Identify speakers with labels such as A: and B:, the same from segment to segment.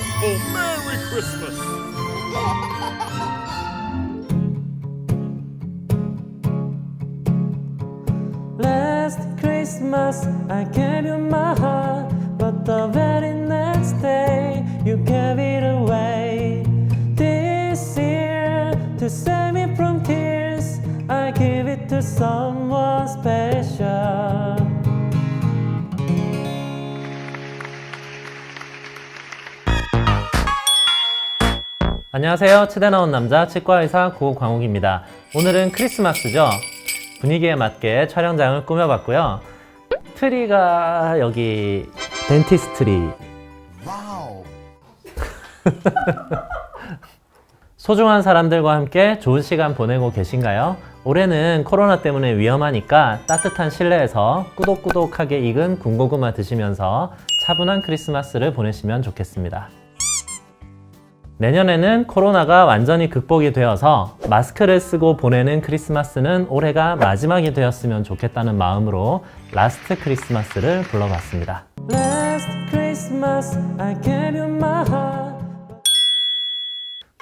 A: ho, Merry Christmas!
B: Last Christmas I gave you my heart, but the very next day you gave it away. This year, to save 안녕하세요. 치대 나온 남자 치과의사 고광욱입니다. 오늘은 크리스마스죠. 분위기에 맞게 촬영장을 꾸며봤고요. 트리가 여기 덴티스트리. 소중한 사람들과 함께 좋은 시간 보내고 계신가요? 올해는 코로나 때문에 위험하니까 따뜻한 실내에서 꾸덕꾸덕하게 익은 군고구마 드시면서 차분한 크리스마스를 보내시면 좋겠습니다. 내년에는 코로나가 완전히 극복이 되어서 마스크를 쓰고 보내는 크리스마스는 올해가 마지막이 되었으면 좋겠다는 마음으로 라스트 크리스마스를 불러봤습니다.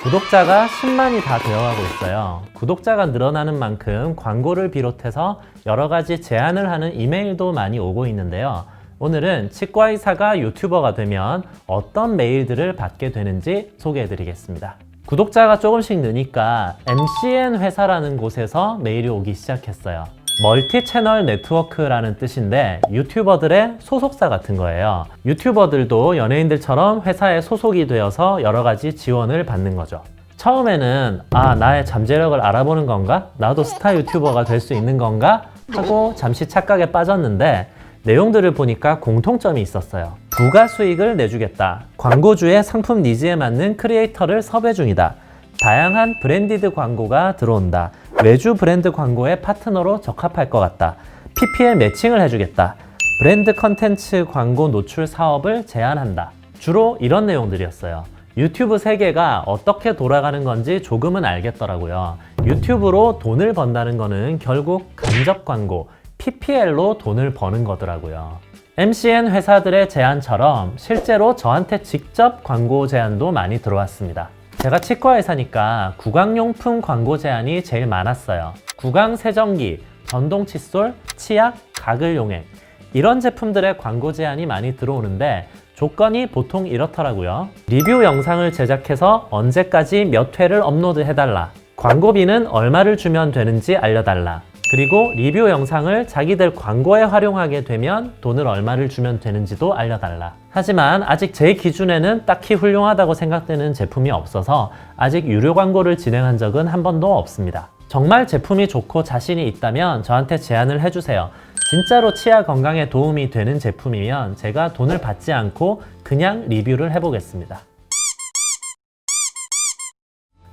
B: 구독자가 10만이 다 되어가고 있어요. 구독자가 늘어나는 만큼 광고를 비롯해서 여러 가지 제안을 하는 이메일도 많이 오고 있는데요. 오늘은 치과의사가 유튜버가 되면 어떤 메일들을 받게 되는지 소개해 드리겠습니다. 구독자가 조금씩 느니까 MCN 회사라는 곳에서 메일이 오기 시작했어요. 멀티 채널 네트워크라는 뜻인데 유튜버들의 소속사 같은 거예요. 유튜버들도 연예인들처럼 회사에 소속이 되어서 여러 가지 지원을 받는 거죠. 처음에는 아 나의 잠재력을 알아보는 건가? 나도 스타 유튜버가 될 수 있는 건가? 하고 잠시 착각에 빠졌는데 내용들을 보니까 공통점이 있었어요. 부가 수익을 내주겠다. 광고주의 상품 니즈에 맞는 크리에이터를 섭외 중이다. 다양한 브랜디드 광고가 들어온다. 외주 브랜드 광고의 파트너로 적합할 것 같다. PPL 매칭을 해주겠다. 브랜드 컨텐츠 광고 노출 사업을 제안한다. 주로 이런 내용들이었어요. 유튜브 세계가 어떻게 돌아가는 건지 조금은 알겠더라고요. 유튜브로 돈을 번다는 거는 결국 간접 광고, PPL로 돈을 버는 거더라고요. MCN 회사들의 제안처럼 실제로 저한테 직접 광고 제안도 많이 들어왔습니다. 제가 치과 의사니까 구강용품 광고 제안이 제일 많았어요. 구강 세정기, 전동 칫솔, 치약, 가글 용액 이런 제품들의 광고 제안이 많이 들어오는데 조건이 보통 이렇더라고요. 리뷰 영상을 제작해서 언제까지 몇 회를 업로드 해달라. 광고비는 얼마를 주면 되는지 알려달라. 그리고 리뷰 영상을 자기들 광고에 활용하게 되면 돈을 얼마를 주면 되는지도 알려달라. 하지만 아직 제 기준에는 딱히 훌륭하다고 생각되는 제품이 없어서 아직 유료 광고를 진행한 적은 한 번도 없습니다. 정말 제품이 좋고 자신이 있다면 저한테 제안을 해주세요. 진짜로 치아 건강에 도움이 되는 제품이면 제가 돈을 받지 않고 그냥 리뷰를 해보겠습니다.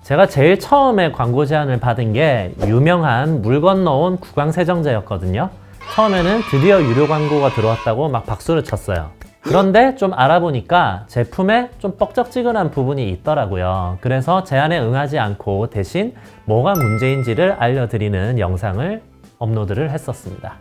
B: 제가 제일 처음에 광고 제안을 받은 게 유명한 물 건너온 구강세정제였거든요. 처음에는 드디어 유료 광고가 들어왔다고 막 박수를 쳤어요. 그런데 좀 알아보니까 제품에 좀 뻑적지근한 부분이 있더라고요. 그래서 제안에 응하지 않고 대신 뭐가 문제인지를 알려드리는 영상을 업로드를 했었습니다.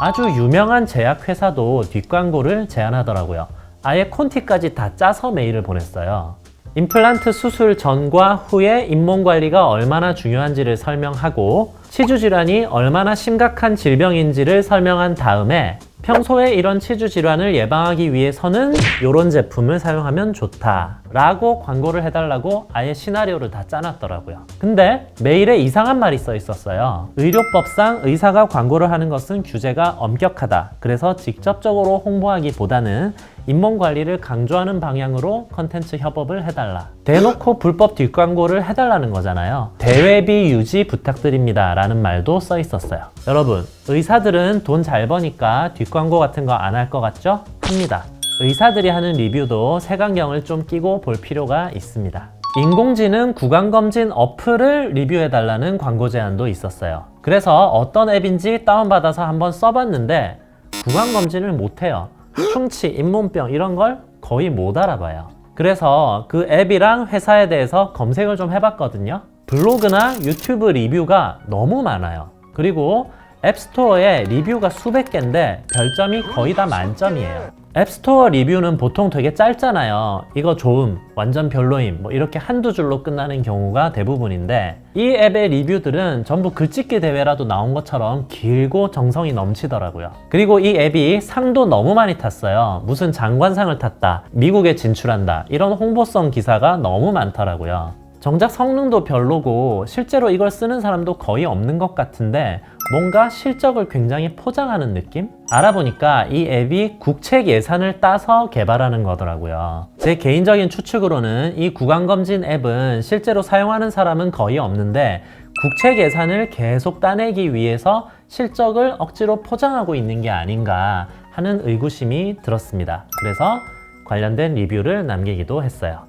B: 아주 유명한 제약회사도 뒷광고를 제안하더라고요. 아예 콘티까지 다 짜서 메일을 보냈어요. 임플란트 수술 전과 후에 잇몸 관리가 얼마나 중요한지를 설명하고 치주 질환이 얼마나 심각한 질병인지를 설명한 다음에 평소에 이런 치주 질환을 예방하기 위해서는 이런 제품을 사용하면 좋다 라고 광고를 해달라고 아예 시나리오를 다 짜놨더라고요. 근데 메일에 이상한 말이 써 있었어요. 의료법상 의사가 광고를 하는 것은 규제가 엄격하다. 그래서 직접적으로 홍보하기보다는 잇몸 관리를 강조하는 방향으로 컨텐츠 협업을 해달라. 대놓고 불법 뒷광고를 해달라는 거잖아요. 대외비 유지 부탁드립니다 라는 말도 써 있었어요. 여러분 의사들은 돈 잘 버니까 뒷광고 같은 거 안 할 것 같죠? 합니다. 의사들이 하는 리뷰도 색안경을 좀 끼고 볼 필요가 있습니다. 인공지능 구강검진 어플을 리뷰해달라는 광고 제안도 있었어요. 그래서 어떤 앱인지 다운받아서 한번 써봤는데 구강검진을 못해요 충치, 잇몸병 이런 걸 거의 못 알아봐요. 그래서 그 앱이랑 회사에 대해서 검색을 좀 해봤거든요. 블로그나 유튜브 리뷰가 너무 많아요. 그리고 앱스토어에 리뷰가 수백 개인데 별점이 거의 다 만점이에요. 앱스토어 리뷰는 보통 되게 짧잖아요. 이거 좋음, 완전 별로임, 뭐 이렇게 한두 줄로 끝나는 경우가 대부분인데 이 앱의 리뷰들은 전부 글짓기 대회라도 나온 것처럼 길고 정성이 넘치더라고요. 그리고 이 앱이 상도 너무 많이 탔어요. 무슨 장관상을 탔다, 미국에 진출한다, 이런 홍보성 기사가 너무 많더라고요. 정작 성능도 별로고 실제로 이걸 쓰는 사람도 거의 없는 것 같은데 뭔가 실적을 굉장히 포장하는 느낌? 알아보니까 이 앱이 국책 예산을 따서 개발하는 거더라고요. 제 개인적인 추측으로는 이 구강검진 앱은 실제로 사용하는 사람은 거의 없는데 국책 예산을 계속 따내기 위해서 실적을 억지로 포장하고 있는 게 아닌가 하는 의구심이 들었습니다. 그래서 관련된 리뷰를 남기기도 했어요.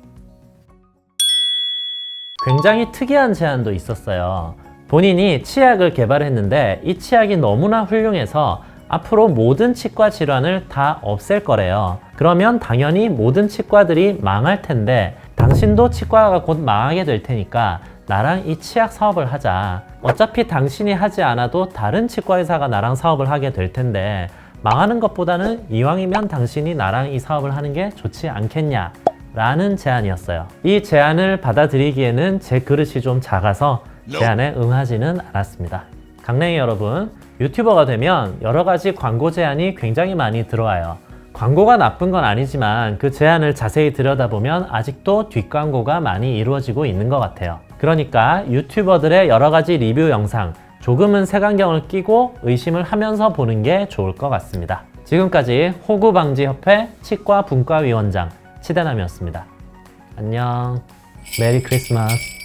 B: 굉장히 특이한 제안도 있었어요. 본인이 치약을 개발했는데 이 치약이 너무나 훌륭해서 앞으로 모든 치과 질환을 다 없앨 거래요. 그러면 당연히 모든 치과들이 망할 텐데 당신도 치과가 곧 망하게 될 테니까 나랑 이 치약 사업을 하자. 어차피 당신이 하지 않아도 다른 치과 의사가 나랑 사업을 하게 될 텐데 망하는 것보다는 이왕이면 당신이 나랑 이 사업을 하는 게 좋지 않겠냐. 라는 제안이었어요. 이 제안을 받아들이기에는 제 그릇이 좀 작아서 제안에 응하지는 않았습니다. 강냉이 여러분, 유튜버가 되면 여러 가지 광고 제안이 굉장히 많이 들어와요. 광고가 나쁜 건 아니지만 그 제안을 자세히 들여다보면 아직도 뒷광고가 많이 이루어지고 있는 것 같아요. 그러니까 유튜버들의 여러 가지 리뷰 영상 조금은 색안경을 끼고 의심을 하면서 보는 게 좋을 것 같습니다. 지금까지 호구방지협회 치과 분과위원장 치대남이었습니다. 안녕. 메리 크리스마스.